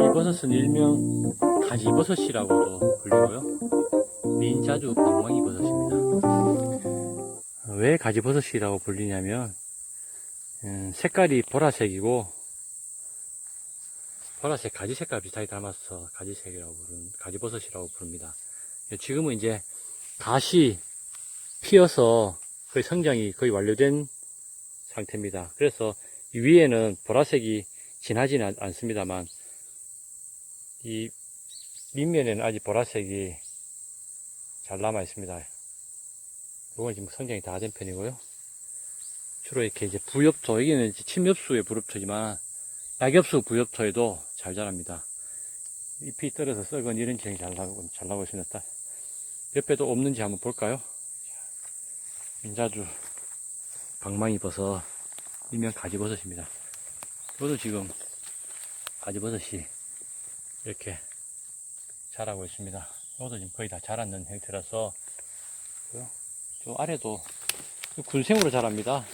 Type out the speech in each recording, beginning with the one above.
이 버섯은 일명 가지버섯이라고도 불리고요. 민자주 방망이 버섯입니다. 왜 가지버섯이라고 불리냐면 음, 색깔이 보라색이고 보라색 가지 색깔 비슷하게 닮아서 가지색이라고 부르는 가지버섯이라고 부릅니다. 지금은 이제 갓이 피어서 거의 성장이 거의 완료된 상태입니다. 그래서 이 위에는 보라색이 진하지는 않- 않습니다만 이 밑면에는 아직 보라색이 잘 남아 있습니다. 이건 지금 성장이 다 된 편이고요. 주로 이렇게 이제 부엽토, 여기는 침엽수의 부엽토지만 낙엽수 부엽토에도 잘 자랍니다. 잎이 떨어져 썩은 이런 지형이 잘 나고, 잘 나고 있습니다. 옆에도 없는지 한번 볼까요? 민자주 방망이 버섯, 일명 가지버섯입니다. 이것도 지금 가지버섯이 이렇게 자라고 있습니다. 이것도 지금 거의 다 자랐는 형태라서. 저 아래도 굴생으로 자랍니다.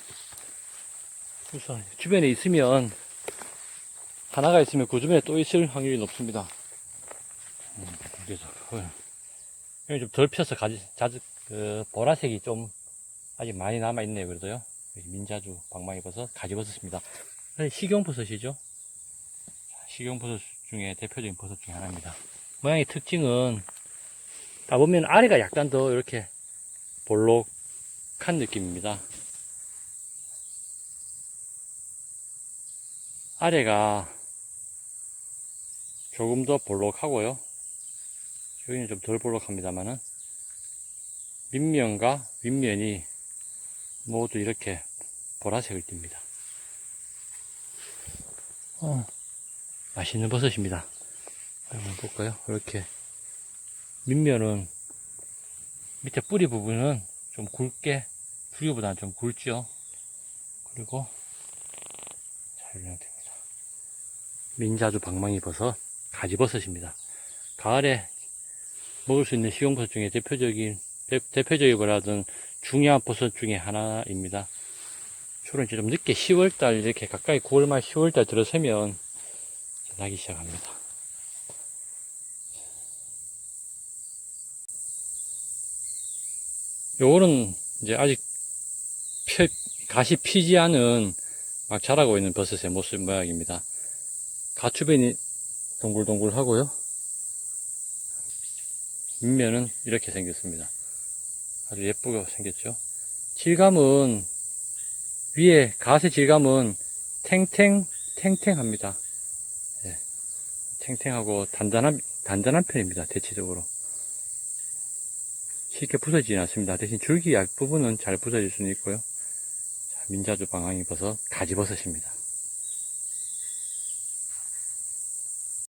그래서 주변에 있으면 하나가 있으면 그 주변에 또 있을 확률이 높습니다. 음, 그래서 좀덜 펴서 가지 자주 그 보라색이 좀 아직 많이 남아 있네요. 그래도요. 민자주 방망이버섯 가지버섯입니다. 식용버섯이죠. 식용버섯 중에 대표적인 버섯 중에 하나입니다. 모양의 특징은 따보면 아래가 약간 더 이렇게 볼록한 느낌입니다. 아래가 조금 더 볼록하고요. 여기는 좀 덜 볼록합니다만은 밑면과 윗면이 모두 이렇게 보라색을 띱니다. 어, 맛있는 버섯입니다. 한번 볼까요? 이렇게 밑면은 밑에 뿌리 부분은 좀 굵게 줄기보다는 좀 굵죠. 그리고 잘 유명됩니다. 민자주 방망이 버섯, 가지버섯입니다. 가을에 먹을 수 있는 식용버섯 중에 대표적인 대, 대표적이라든 중요한 버섯 중에 하나입니다. 주로 이제 좀 늦게 10월달 이렇게 가까이 9월 말 10월달 들어서면 나기 시작합니다. 요거는 이제 아직 펴, 갓이 피지 않은 막 자라고 있는 버섯의 모습 모양입니다. 가추변이 동글동글 하고요. 밑면은 이렇게 생겼습니다. 아주 예쁘게 생겼죠. 질감은 위에 갓의 질감은 탱탱 탱탱합니다. 예, 탱탱하고 단단한 단단한 편입니다. 대체적으로 쉽게 부서지진 않습니다. 대신 줄기 앞부분은 잘 부서질 수는 있고요. 자, 민자주 방황이 버섯 가지버섯입니다.